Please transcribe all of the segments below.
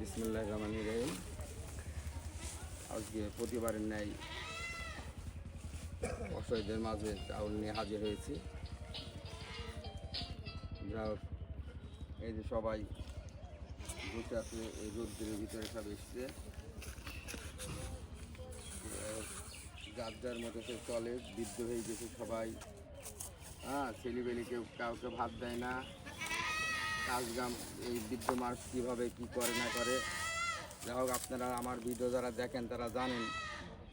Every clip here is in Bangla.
বিসমুল্লাহ রহমান রহিম। আজকে প্রতিবারের ন্যায় অসহায়দের মাঝে চাউল নিয়ে হাজির হয়েছি। যা হোক, এই যে সবাই বসে আছে এই রোদ্রের ভিতরে সব এসছে। যার যার মতো সে চলে বৃদ্ধ হয়ে গেছে সবাই। হ্যাঁ ছেলেবেলি কেউ কাউকে ভাত দেয় না। কাজগাম এই বৃদ্ধ মানুষ কীভাবে কী করে না করে। যাই হোক, আপনারা আমার ভিডিও যারা দেখেন তারা জানেন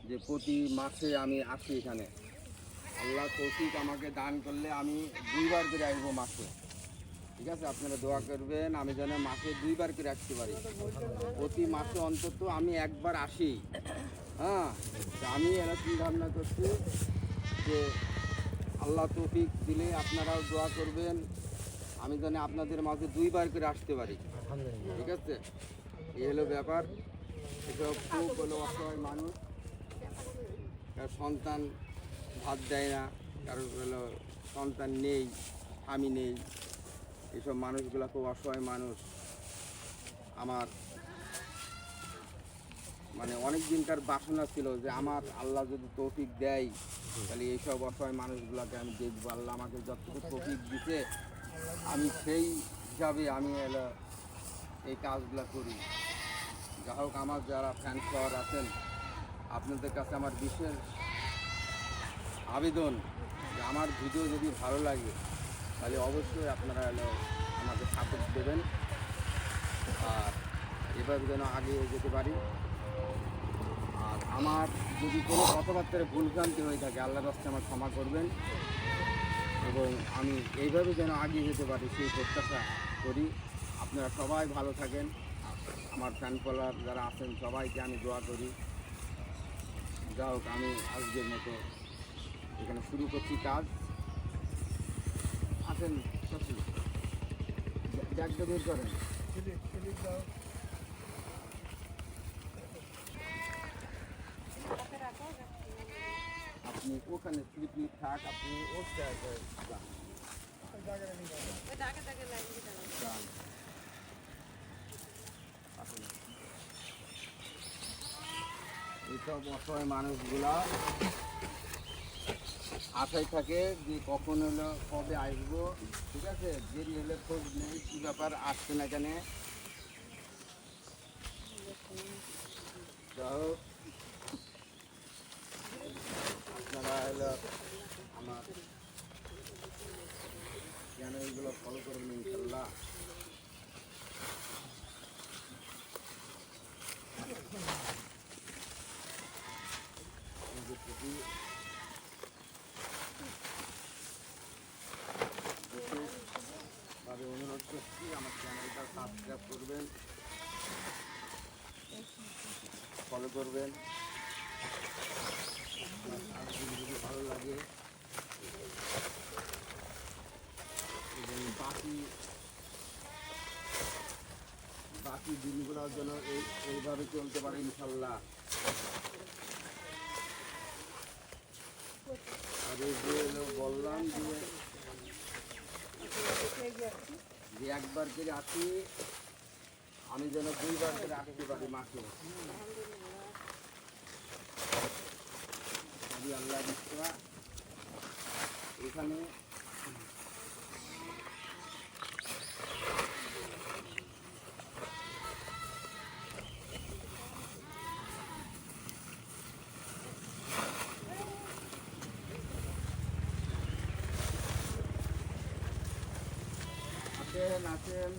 যে প্রতি মাসে আমি আসি এখানে। আল্লাহ তৌফিক আমাকে দান করলে আমি দুইবার করে আসব মাসে। ঠিক আছে, আপনারা দোয়া করবেন, আমি যেন মাসে দুইবার করে আসতে পারি। প্রতি মাসে অন্তত আমি একবার আসি। হ্যাঁ আমি এরা ভাবনা করছি যে আল্লাহ তৌফিক দিলে আপনারাও দোয়া করবেন। আমি জানি আপনাদের মাঝে দুইবার করে আসতে পারি। ঠিক আছে? এই হলো ব্যাপার। এসব খুব হলো অসহায় মানুষ। কারও সন্তান ভাত দেয় না কারও হলো সন্তান নেই স্বামী নেই। এসব মানুষগুলো খুব অসহায় মানুষ। আমার মানে অনেক দিনকার বাসনা ছিল যে আমার আল্লাহ যদি তৌফিক দেয় তাহলে এইসব অসহায় মানুষগুলোকে আমি দেখব। আল্লাহ আমাকে যতটুকু তৌফিক দিতে আমি সেই হিসাবে আমি এলো, এই কাজগুলো করি। যা হোক আমার যারা ফ্যান ফলোয়ার আছেন, আপনাদের কাছে আমার বিশেষ আবেদন যে আমার ভিডিও যদি ভালো লাগে, তাহলে অবশ্যই আপনারা এলো, আমাকে সাপোর্ট দেবেন। আর এভাবে যেন আগে যেতে পারি। আর আমার যদি কোনো কথাবার্তায় ভুলভ্রান্তি হয়ে থাকে আল্লাহ রাস্তায় আমার ক্ষমা করবেন। এবং আমি এইভাবে যেন আগিয়ে যেতে পারি, সেই প্রত্যাশা করি। আপনারা সবাই ভালো থাকেন। আমার ফ্যান যারা আছেন, সবাইকে আমি দোয়া করি। যা হোক, আমি আজকের মতো এখানে শুরু করছি কাজ। আসেন বের করেন। আপনি ওখানে স্লিপ থাক আপনি ওর। এইসব অসহায় মানুষগুলা আশায় থাকে যে কখন হলো কবে আসব ঠিক আছে দেরি হলে খোঁজ নেই কী ব্যাপার আসছে না কেন যা হোক, আপনারা হলো আমার এইগুলো ফলো করবেন ইনশাল্লাহ অনুরোধ করছি, আমার চ্যানেলটা সাবস্ক্রাইব করবেন ফলো করবেন। যদি ভালো লাগে বাকি বাকি দিনগুলোর জন্য এই, এইভাবে চলতে পারে ইনশাল্লাহ। আর যে বললাম যে যে একবার করে আসি, আমি যেন দুইবার করে আসতে পারি আমি আল্লাহ ইচ্ছা এখানে আসেন আসেন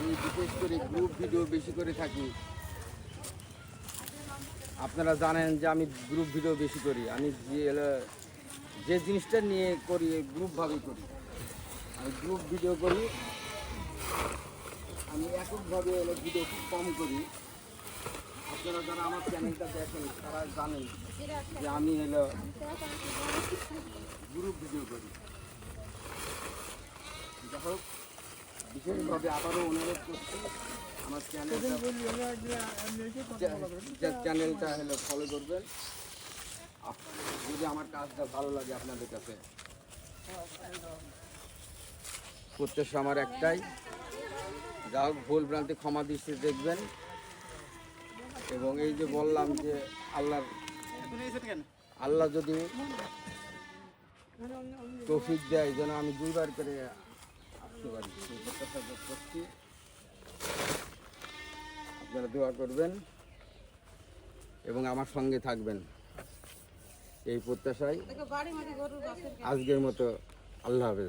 আমি বিশেষ করে গ্রুপ ভিডিও বেশি করে থাকি। আপনারা জানেন যে আমি গ্রুপ ভিডিও বেশি করি। আমি যে যে জিনিসটা নিয়ে করি গ্রুপভাবেই করি। আমি গ্রুপ ভিডিও করি। আমি এককভাবে ভিডিও খুব কম করি। আপনারা যারা আমার চ্যানেলটা দেখেন, তারা জানেন যে আমি হলো গ্রুপ ভিডিও করি। যাই হোক। বিশেষভাবে আবারও অনুরোধ করছি, আমার চ্যানেলটা চ্যানেলটা হলো ফলো করবেন। যদি আমার কাজটা ভালো লাগে আপনাদের কাছে। প্রত্যাশা আমার একটাই। যা হোক, ভুল ভ্রান্তি ক্ষমা দৃষ্টি দেখবেন। এবং এই যে বললাম যে আল্লাহর আল্লাহ যদি তৌফিক দেয়, যেন আমি দুইবার করে আসতে পারি সেই প্রত্যাশা ব্যক্ত করছি। আপনারা দোয়া করবেন এবং আমার সঙ্গে থাকবেন। এই প্রত্যাশায় আজকের মতো আল্লাহ হাফেজ।